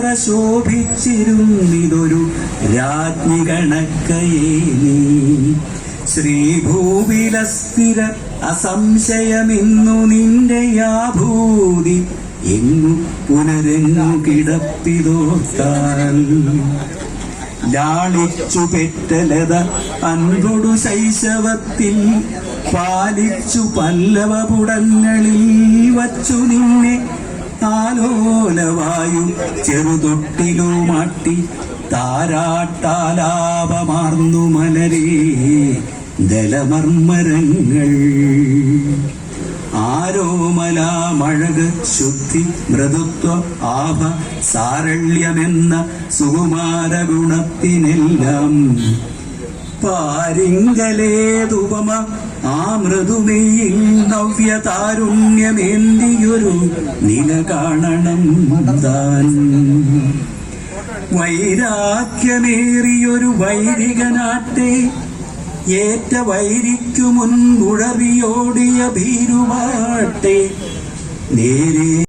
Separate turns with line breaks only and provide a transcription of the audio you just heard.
എത്ര ശോഭിച്ചിരുന്നിതൊരു രാജ്ഞി കണക്കയേ നീ. ശ്രീഭൂവിലസ്ഥിര അസംശയമിന്നു നിന്റെ യാഭൂതി എന്നു പുനരെന്നു കിടപ്പിതോർത്താൽ ലാളിച്ചു പെറ്റലത അൻപൊടു ശൈശവത്തിൽ പാലിച്ചു പല്ലവ പുടങ്ങളിൽ വച്ചു നിന്നെ ആലോലവായു ചെറുതൊട്ടിലോ മാട്ടി താരാട്ടാലാപമാർന്നു മലരേ ദലമർമ്മരങ്ങൾ. ആരോമലാമഴക് ശുദ്ധി മൃദുത്വ ആഭ സാരള്യമെന്ന സുകുമാര ഗുണത്തിനെല്ലാം പാരിങ്കലേതുപമ. ആ മൃദുമെയിൽ നവ്യ താരുണ്യമേന്തിയൊരു നില കാണണം താൻ. വൈരാഖ്യമേറിയൊരു വൈരികനാട്ടെ ഏറ്റ വൈരിക്കു മുൻകുഴറിയോടിയ ഭീരുവാട്ടെ നേരെ